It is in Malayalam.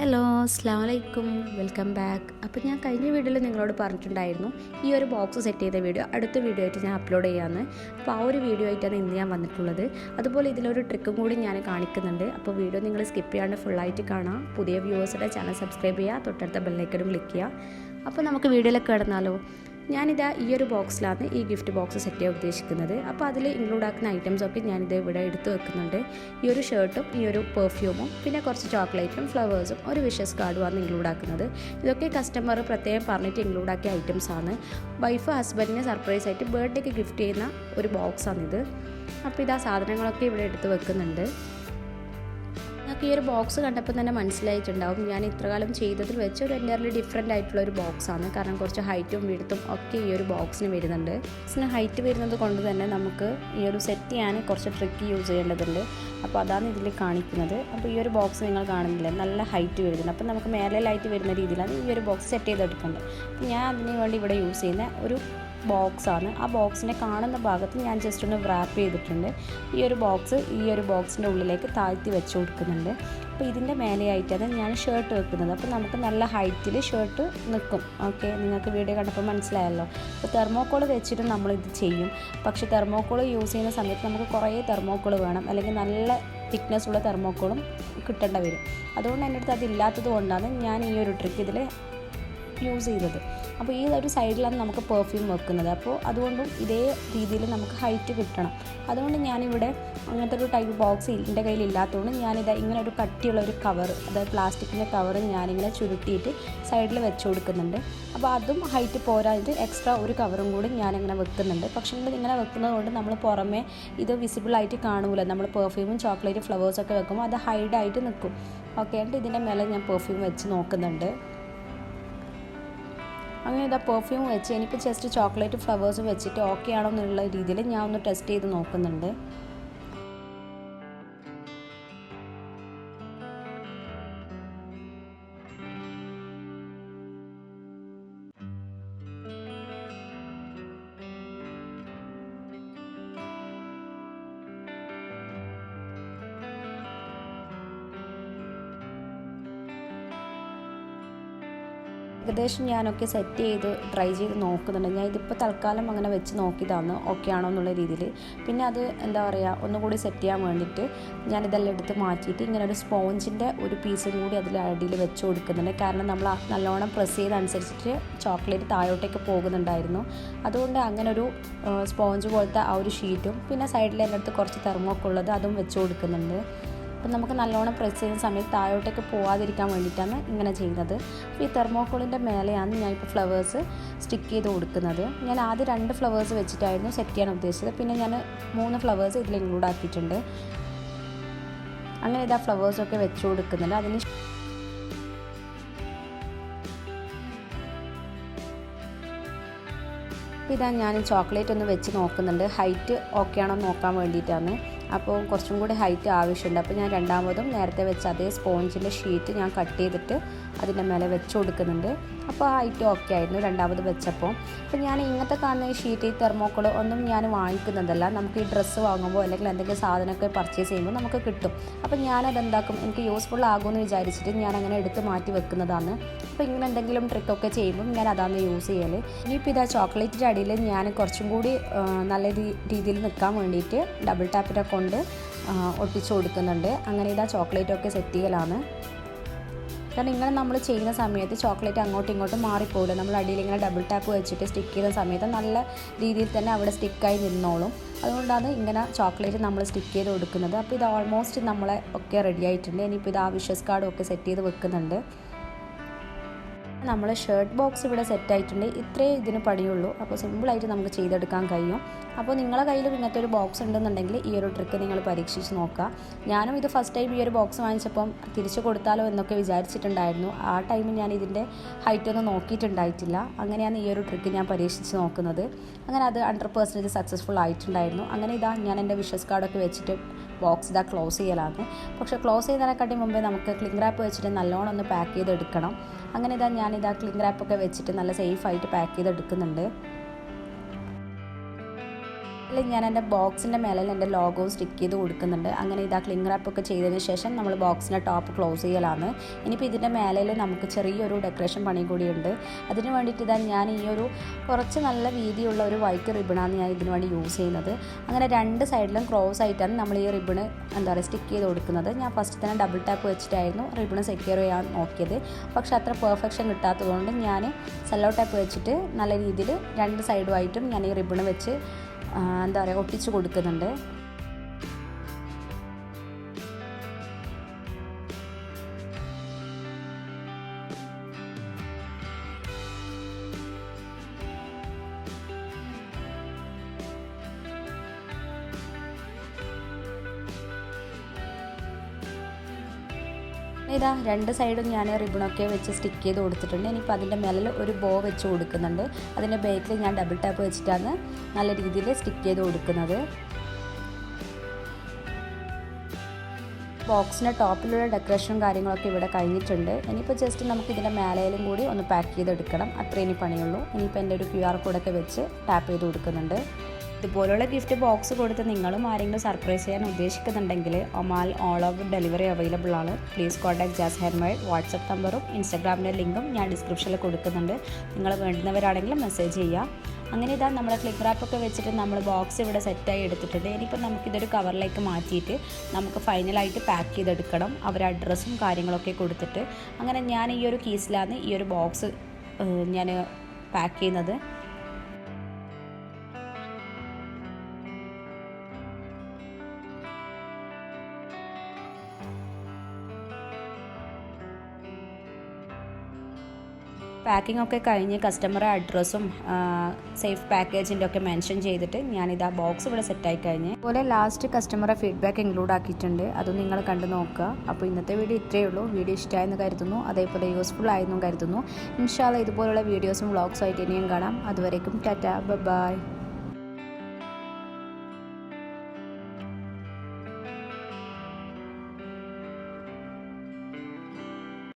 ഹലോ അസ്സാം വലൈക്കും വെൽക്കം ബാക്ക് അപ്പോൾ ഞാൻ കഴിഞ്ഞ വീഡിയോയിൽ നിങ്ങളോട് പറഞ്ഞിട്ടുണ്ടായിരുന്നു ഈ ഒരു ബോക്സ് സെറ്റ് ചെയ്ത വീഡിയോ അടുത്ത വീഡിയോ ആയിട്ട് ഞാൻ അപ്ലോഡ് ചെയ്യാമെന്ന് അപ്പോൾ ആ ഒരു വീഡിയോ ആയിട്ടാണ് ഇന്ന് ഞാൻ വന്നിട്ടുള്ളത്. അതുപോലെ ഇതിലൊരു ട്രിക്കും കൂടി ഞാൻ കാണിക്കുന്നുണ്ട്. അപ്പോൾ വീഡിയോ നിങ്ങൾ സ്കിപ്പ് ചെയ്യാണ്ട് ഫുള്ളായിട്ട് കാണാം. പുതിയ വ്യൂവേഴ്സുടെ ചാനൽ സബ്സ്ക്രൈബ് ചെയ്യുക തൊട്ടടുത്ത ബെല്ലൈക്കനും ക്ലിക്ക് ചെയ്യുക. അപ്പോൾ നമുക്ക് വീഡിയോയിലൊക്കെ കിടന്നാലോ. ഞാനിതാ ഈ ഒരു ബോക്സിലാണ് ഈ ഗിഫ്റ്റ് ബോക്സ് സെറ്റ് ചെയ്യാൻ ഉദ്ദേശിക്കുന്നത്. അപ്പോൾ അതിൽ ഇൻക്ലൂഡ് ആക്കുന്ന ഐറ്റംസ് ഒക്കെ ഞാനിത് ഇവിടെ എടുത്ത് വെക്കുന്നുണ്ട്. ഈ ഒരു ഷർട്ടും ഈ ഒരു പെർഫ്യൂമും പിന്നെ കുറച്ച് ചോക്ലേറ്റും ഫ്ലവേഴ്സും ഒരു വിഷസ് കാർഡും ആണ് ഇൻക്ലൂഡ് ആക്കുന്നത്. ഇതൊക്കെ കസ്റ്റമർ പ്രത്യേകം പറഞ്ഞിട്ട് ഇൻക്ലൂഡ് ആക്കിയ ഐറ്റംസ് ആണ്. വൈഫ് ഹസ്ബൻഡിന് സർപ്രൈസ് ആയിട്ട് ബർത്ത്ഡേക്ക് ഗിഫ്റ്റ് ചെയ്യുന്ന ഒരു ബോക്സാണിത് അപ്പോൾ ഇത് സാധനങ്ങളൊക്കെ ഇവിടെ എടുത്ത് വെക്കുന്നുണ്ട്. നിങ്ങൾക്ക് ഈ ഒരു ബോക്സ് കണ്ടപ്പോൾ തന്നെ മനസ്സിലായിട്ടുണ്ടാവും. ഞാൻ ഇത്രകാലം ചെയ്തതിൽ വെച്ച് ഒരു എന്റയർലി ഡിഫറെന്റ് ആയിട്ടുള്ള ഒരു ബോക്സാണ് കാരണം കുറച്ച് ഹൈറ്റും വീഴ്ത്തും ഒക്കെ ഈ ഒരു ബോക്സിന് വരുന്നുണ്ട്. ബോക്സിന് ഹൈറ്റ് വരുന്നത് കൊണ്ട് തന്നെ നമുക്ക് ഈ ഒരു സെറ്റ് ചെയ്യാൻ കുറച്ച് ട്രിക്ക് യൂസ് ചെയ്യേണ്ടതുണ്ട്. അപ്പോൾ അതാണ് ഇതിൽ കാണിക്കുന്നത്. അപ്പോൾ ഈ ഒരു ബോക്സ് നിങ്ങൾ കാണുന്നില്ല? നല്ല ഹൈറ്റ് വരുന്നുണ്ട്. അപ്പോൾ നമുക്ക് മേലെ ലൈറ്റ് വരുന്ന രീതിയിലാണ് ഈ ഒരു ബോക്സ് സെറ്റ് ചെയ്തെടുക്കേണ്ടത്. ഞാൻ അതിന് വേണ്ടി ഇവിടെ യൂസ് ചെയ്യുന്ന ഒരു ബോക്സാണ് ആ ബോക്സിനെ കാണുന്ന ഭാഗത്ത് ഞാൻ ജസ്റ്റ് ഒന്ന് റാപ്പ് ചെയ്തിട്ടുണ്ട്. ഈ ഒരു ബോക്സ് ഈ ഒരു ബോക്സിന്റെ ഉള്ളിലേക്ക് താഴ്ത്തി വെച്ച് കൊടുക്കുന്നുണ്ട്. അപ്പോൾ ഇതിന്റെ മേലെയായിട്ടാണ് ഞാൻ ഷർട്ട് വെക്കുന്നത്. അപ്പോൾ നമുക്ക് നല്ല ഹൈറ്റിൽ ഷർട്ട് നിൽക്കും. ഓക്കെ നിങ്ങൾക്ക് വീഡിയോ കണ്ടപ്പോൾ മനസ്സിലായല്ലോ. അപ്പോൾ തെർമോക്കോൾ വെച്ചിട്ട് നമ്മളിത് ചെയ്യും. പക്ഷേ തെർമോക്കോൾ യൂസ് ചെയ്യുന്ന സമയത്ത് നമുക്ക് കുറേ തെർമോക്കോൾ വേണം. അല്ലെങ്കിൽ നല്ല തിക്നെസ് ഉള്ള തെർമോക്കോളും കിട്ടേണ്ട വരും. അതുകൊണ്ട് എന്റെ അടുത്ത് അതില്ലാത്തത് കൊണ്ടാണ് ഞാൻ ഈ ഒരു ട്രിക്ക് ഇതിൽ യൂസ് ചെയ്തത്. അപ്പോൾ ഈ ഒരു സൈഡിലാണ് നമുക്ക് പെർഫ്യൂം വെക്കുന്നത്. അപ്പോൾ അതുകൊണ്ടും ഇതേ രീതിയിൽ നമുക്ക് ഹൈറ്റ് കിട്ടണം. അതുകൊണ്ട് ഞാനിവിടെ അങ്ങനത്തെ ഒരു ടൈപ്പ് ബോക്സ് എന്റെ കയ്യിൽ ഇല്ലാത്തതുകൊണ്ട് ഞാനിത് ഇങ്ങനെ ഒരു കട്ടിയുള്ള ഒരു കവർ അതായത് പ്ലാസ്റ്റിക്കിന്റെ കവർ ഞാനിങ്ങനെ ചുരുട്ടിയിട്ട് സൈഡിൽ വെച്ച് കൊടുക്കുന്നുണ്ട്. അപ്പോൾ അതും ഹൈറ്റ് പോരാഞ്ഞിട്ട് എക്സ്ട്രാ ഒരു കവറും കൂടി ഞാനിങ്ങനെ വെക്കുന്നുണ്ട്. പക്ഷേ ഇങ്ങനെ വെക്കുന്നത് കൊണ്ട് നമ്മൾ പുറമേ ഇത് വിസിബിളായിട്ട് കാണൂല. നമ്മൾ പെർഫ്യൂമും ചോക്ലേറ്റ് ഫ്ലവേഴ്സൊക്കെ വെക്കുമ്പോൾ അത് ഹൈഡായിട്ട് നിൽക്കും. ഓക്കെ എന്നിട്ട് ഇതിന്റെ മേലെ ഞാൻ പെർഫ്യൂം വെച്ച് നോക്കുന്നുണ്ട്. അങ്ങനെ ഇതാ പെർഫ്യൂം വെച്ച് എനിക്ക് ജസ്റ്റ് ചോക്ലേറ്റ് ഫ്ലവേഴ്സ് വെച്ചിട്ട് ഓക്കെ ആണോ എന്നുള്ള രീതിയിൽ ഞാൻ ഒന്ന് ടെസ്റ്റ് ചെയ്ത് നോക്കുന്നുണ്ട്. ഏകദേശം ഞാനൊക്കെ സെറ്റ് ചെയ്ത് ട്രൈ ചെയ്ത് നോക്കുന്നുണ്ട്. ഞാൻ ഇതിപ്പോൾ തൽക്കാലം അങ്ങനെ വെച്ച് നോക്കിയതാണ്. ഓക്കെ ആണോ എന്നുള്ള രീതിയിൽ പിന്നെ അത് എന്താ പറയുക ഒന്നുകൂടി സെറ്റ് ചെയ്യാൻ വേണ്ടിയിട്ട് ഞാനിതെല്ലാം എടുത്ത് മാറ്റിയിട്ട് ഇങ്ങനെ ഒരു സ്പോഞ്ചിന്റെ ഒരു പീസും കൂടി അതിൽ അടിയിൽ വെച്ച് കൊടുക്കുന്നുണ്ട്. കാരണം നമ്മൾ നല്ലോണം പ്രസ് ചെയ്തനുസരിച്ചിട്ട് ചോക്ലേറ്റ് താഴോട്ടേക്ക് പോകുന്നുണ്ടായിരുന്നു. അതുകൊണ്ട് അങ്ങനെ ഒരു സ്പോഞ്ച് പോലത്തെ ആ ഒരു ഷീറ്റും പിന്നെ സൈഡിൽ എന്റെ അടുത്ത് കുറച്ച് തെർമോക്കുള്ളത് അതും വെച്ച് കൊടുക്കുന്നുണ്ട്. അപ്പം നമുക്ക് നല്ലോണം പ്രസ് ചെയ്യുന്ന സമയത്ത് താഴോട്ടേക്ക് പോകാതിരിക്കാൻ വേണ്ടിയിട്ടാണ് ഇങ്ങനെ ചെയ്യുന്നത്. അപ്പോൾ ഈ തെർമോക്കോളിന്റെ മേലെയാണ് ഞാൻ ഇപ്പോൾ ഫ്ലവേഴ്സ് സ്റ്റിക്ക് ചെയ്ത് കൊടുക്കുന്നത്. ഞാൻ ആദ്യം രണ്ട് ഫ്ലവേഴ്സ് വെച്ചിട്ടായിരുന്നു സെറ്റ് ചെയ്യാൻ ഉദ്ദേശിച്ചത്. പിന്നെ ഞാൻ മൂന്ന് ഫ്ലവേഴ്സ് ഇതിൽ ഇൻക്ലൂഡ് ആക്കിയിട്ടുണ്ട്. അങ്ങനെ ഇതാ ഫ്ലവേഴ്സൊക്കെ വെച്ച് കൊടുക്കുന്നുണ്ട്. അതിന് ഇതാ ഞാൻ ചോക്ലേറ്റ് ഒന്ന് വെച്ച് നോക്കുന്നുണ്ട്. ഹൈറ്റ് ഓക്കെ ആണോ നോക്കാൻ വേണ്ടിയിട്ടാണ്. അപ്പോൾ കുറച്ചും കൂടി ഹൈറ്റ് ആവശ്യമുണ്ട്. അപ്പോൾ ഞാൻ രണ്ടാമതും നേരത്തെ വെച്ച അതേ സ്പോഞ്ചിന്റെ ഷീറ്റ് ഞാൻ കട്ട് ചെയ്തിട്ട് അതിന്റെ മേലെ വെച്ച് കൊടുക്കുന്നുണ്ട്. അപ്പോൾ ഹൈറ്റ് ഓക്കെ ആയിരുന്നു രണ്ടാമത് വെച്ചപ്പോൾ. അപ്പോൾ ഞാൻ ഇങ്ങനത്തെ കാണുന്ന ഈ ഷീറ്റ് ഈ തെർമോക്കോൾ ഒന്നും ഞാൻ വാങ്ങിക്കുന്നതല്ല. നമുക്ക് ഈ ഡ്രസ്സ് വാങ്ങുമ്പോൾ അല്ലെങ്കിൽ എന്തെങ്കിലും സാധനമൊക്കെ പർച്ചേസ് ചെയ്യുമ്പോൾ നമുക്ക് കിട്ടും. അപ്പോൾ ഞാനത് എന്താക്കും? എനിക്ക് യൂസ്ഫുൾ ആകുമെന്ന് വിചാരിച്ചിട്ട് ഞാൻ അങ്ങനെ എടുത്ത് മാറ്റി വെക്കുന്നതാണ്. അപ്പോൾ ഇങ്ങനെ എന്തെങ്കിലും ട്രിക്കൊക്കെ ചെയ്യുമ്പോൾ ഞാൻ അതാണ് യൂസ് ചെയ്യൽ ഇനിയിപ്പോൾ ഇതാ ചോക്ലേറ്റിന്റെ അടിയിൽ ഞാൻ കുറച്ചും കൂടി നല്ല രീതിയിൽ നിൽക്കാൻ വേണ്ടിയിട്ട് ഡബിൾ ടാപ്പിന്റെ കൊണ്ട് ഒട്ടിച്ചു കൊടുക്കുന്നുണ്ട്. അങ്ങനെ ഇതാ ചോക്ലേറ്റൊക്കെ സെറ്റ് ചെയ്യലാണ്. കാരണം ഇങ്ങനെ നമ്മൾ ചെയ്യുന്ന സമയത്ത് ചോക്ലേറ്റ് അങ്ങോട്ടും ഇങ്ങോട്ടും മാറിപ്പോകില്ല നമ്മൾ അടിയിൽ ഇങ്ങനെ ഡബിൾ ടാപ്പ് വെച്ചിട്ട് സ്റ്റിക്ക് ചെയ്യുന്ന സമയത്ത് നല്ല രീതിയിൽ തന്നെ അവിടെ സ്റ്റിക്കായി നിന്നോളും. അതുകൊണ്ടാണ് ഇങ്ങനെ ചോക്ലേറ്റ് നമ്മൾ സ്റ്റിക്ക് ചെയ്ത് കൊടുക്കുന്നത്. അപ്പോൾ ഇത് ഓൾമോസ്റ്റ് നമ്മളെ ഒക്കെ റെഡി ആയിട്ടുണ്ട്. ഇനിയിപ്പോൾ ഇത് ആ വിഷസ് കാർഡും ഒക്കെ സെറ്റ് ചെയ്ത് വെക്കുന്നുണ്ട്. നമ്മൾ ഷർട്ട് ബോക്സ് ഇവിടെ സെറ്റ് ആയിട്ടുണ്ട്. ഇത്രയേ ഇതിന് പടിയുള്ളൂ. അപ്പോൾ സിമ്പിളായിട്ട് നമുക്ക് ചെയ്തെടുക്കാൻ കഴിയും. അപ്പോൾ നിങ്ങളുടെ കയ്യിൽ ഇങ്ങനത്തെ ഒരു ബോക്സ് ഉണ്ടെന്നുണ്ടെങ്കിൽ ഈ ഒരു ട്രിക്ക് നിങ്ങൾ പരീക്ഷിച്ച് നോക്കുക. ഞാനും ഇത് ഫസ്റ്റ് ടൈം ഈ ഒരു ബോക്സ് വാങ്ങിച്ചപ്പം തിരിച്ചു കൊടുത്താലോ എന്നൊക്കെ വിചാരിച്ചിട്ടുണ്ടായിരുന്നു. ആ ടൈമിൽ ഞാൻ ഇതിന്റെ ഹൈറ്റ് ഒന്നും നോക്കിയിട്ടുണ്ടായിട്ടില്ല. അങ്ങനെയാണ് ഈ ഒരു ട്രിക്ക് ഞാൻ പരീക്ഷിച്ച് നോക്കുന്നത്. അങ്ങനെ അത് ഹൺഡ്രഡ് പെർസെന്റേജ് സക്സസ്ഫുൾ ആയിട്ടുണ്ടായിരുന്നു. അങ്ങനെ ഇതാ ഞാൻ എന്റെ വിഷസ് കാർഡൊക്കെ വെച്ചിട്ട് ബോക്സ് ഇതാ ക്ലോസ് ചെയ്യലാണ്. പക്ഷെ ക്ലോസ് ചെയ്യുന്നതിനെക്കാട്ടി മുമ്പേ നമുക്ക് ക്ലിംഗ് റാപ്പ് വെച്ചിട്ട് നല്ലോണം ഒന്ന് പാക്ക് ചെയ്തെടുക്കണം. അങ്ങനെ ഇതാ ഞാനിതാ ക്ലിംഗ് റാപ്പൊക്കെ വെച്ചിട്ട് നല്ല സേഫായിട്ട് പാക്ക് ചെയ്തെടുക്കുന്നുണ്ട്. ഇതിൽ ഞാൻ എന്റെ ബോക്സിന്റെ മേലെ എന്റെ ലോഗോ സ്റ്റിക്ക് ചെയ്ത് കൊടുക്കുന്നുണ്ട്. അങ്ങനെ ഇതാ ക്ലിങ് റാപ്പൊക്കെ ചെയ്തതിന് ശേഷം നമ്മൾ ബോക്സിന്റെ ടോപ്പ് ക്ലോസ് ചെയ്യലാണ്. ഇനിയിപ്പോൾ ഇതിന്റെ മേലയിൽ നമുക്ക് ചെറിയൊരു ഡെക്കറേഷൻ പണി കൂടിയുണ്ട് അതിന് വേണ്ടിയിട്ട് ഇതാ ഞാൻ ഈ ഒരു കുറച്ച് നല്ല വീതിയുള്ള ഒരു വൈറ്റ് റിബണാണ് ഞാൻ ഇതിന് വേണ്ടി യൂസ് ചെയ്യുന്നത്. അങ്ങനെ രണ്ട് സൈഡിലും ക്രോസ് ആയിട്ടാണ് നമ്മൾ ഈ റിബണ് എന്താ പറയുക സ്റ്റിക്ക് ചെയ്ത് കൊടുക്കുന്നത്. ഞാൻ ഫസ്റ്റ് തന്നെ ഡബിൾ ടാപ്പ് വെച്ചിട്ടായിരുന്നു റിബണ് സെക്യൂർ ചെയ്യാൻ നോക്കിയത്. പക്ഷെ അത്ര പെർഫെക്ഷൻ കിട്ടാത്തതുകൊണ്ട് ഞാൻ സെല്ലോ ടാപ്പ് വെച്ചിട്ട് നല്ല രീതിയിൽ രണ്ട് സൈഡുമായിട്ടും ഞാൻ ഈ റിബണ് വെച്ച് എന്താ പറയുക ഒട്ടിച്ചു കൊടുക്കുന്നുണ്ട്. ഇതാ രണ്ട് സൈഡും ഞാൻ റിബണൊക്കെ വെച്ച് സ്റ്റിക്ക് ചെയ്ത് കൊടുത്തിട്ടുണ്ട്. ഇനിയിപ്പോൾ അതിന്റെ മേലിൽ ഒരു ബോ വെച്ച് കൊടുക്കുന്നുണ്ട്. അതിന്റെ ബേക്കിൽ ഞാൻ ഡബിൾ ടാപ്പ് വെച്ചിട്ടാണ് നല്ല രീതിയിൽ സ്റ്റിക്ക് ചെയ്ത് കൊടുക്കുന്നത്. ബോക്സിന്റെ ടോപ്പിലുള്ള ഡെക്കറേഷനും കാര്യങ്ങളൊക്കെ ഇവിടെ കഴിഞ്ഞിട്ടുണ്ട്. ഇനിയിപ്പോൾ ജസ്റ്റ് നമുക്ക് ഇതിന്റെ മേലയിലും കൂടി ഒന്ന് പാക്ക് ചെയ്തെടുക്കണം. അത്രേ ഇനി പണിയുള്ളൂ. ഇനിയിപ്പോൾ എന്റെ ഒരു ക്യു ആർ കോഡൊക്കെ വെച്ച് ടാപ്പ് ചെയ്ത് കൊടുക്കുന്നുണ്ട്. ഇതുപോലുള്ള ഗിഫ്റ്റ് ബോക്സ് കൊടുത്ത് നിങ്ങളും ആരെങ്കിലും സർപ്രൈസ് ചെയ്യാൻ ഉദ്ദേശിക്കുന്നുണ്ടെങ്കിൽ Oman all over delivery available ആണ്. പ്ലീസ് കോൺടാക്ട് ജാസ് ഹെർമേഡ് വാട്സപ്പ് നമ്പറും ഇൻസ്റ്റാഗ്രാമിന്റെ ലിങ്കും ഞാൻ ഡിസ്ക്രിപ്ഷനിൽ കൊടുക്കുന്നുണ്ട്. നിങ്ങൾ വേണ്ടുന്നവരാണെങ്കിൽ മെസ്സേജ് ചെയ്യാം. അങ്ങനെ ഇതാ നമ്മൾ ക്ലിക്ക് റാപ്പൊക്കെ വെച്ചിട്ട് നമ്മൾ ബോക്സ് ഇവിടെ സെറ്റായി എടുത്തിട്ടുണ്ട്. ഇനിയിപ്പോൾ നമുക്കിതൊരു കവറിലേക്ക് മാറ്റിയിട്ട് നമുക്ക് ഫൈനലായിട്ട് പാക്ക് ചെയ്തെടുക്കണം. അവർ അഡ്രസ്സും കാര്യങ്ങളൊക്കെ കൊടുത്തിട്ട്. അങ്ങനെ ഞാൻ ഈ ഒരു കീസിലാണ് ഈ ഒരു ബോക്സ് ഞാൻ പാക്ക് ചെയ്യുന്നത്. പാക്കിംഗ് ഒക്കെ കഴിഞ്ഞ് കസ്റ്റമറെ അഡ്രസ്സും സേഫ് പാക്കേജിന്റെ ഒക്കെ മെൻഷൻ ചെയ്തിട്ട് ഞാനിത് ആ ബോക്സ് ഇവിടെ സെറ്റായി കഴിഞ്ഞ്. അതുപോലെ ലാസ്റ്റ് കസ്റ്റമറെ ഫീഡ്ബാക്ക് ഇൻക്ലൂഡ് ആക്കിയിട്ടുണ്ട്. അതും നിങ്ങൾ കണ്ടു നോക്കുക. അപ്പോൾ ഇന്നത്തെ വീഡിയോ ഇത്രയേ ഉള്ളൂ. വീഡിയോ ഇഷ്ടമായെന്ന് കരുതുന്നു. അതേപോലെ യൂസ്ഫുൾ ആയെന്നും കരുതുന്നു. ഇൻഷാല്ല ഇതുപോലുള്ള വീഡിയോസും വ്ളോഗ്സും ആയിട്ട് ഇനിയും കാണാം. അതുവരേക്കും ടാറ്റ. ബൈ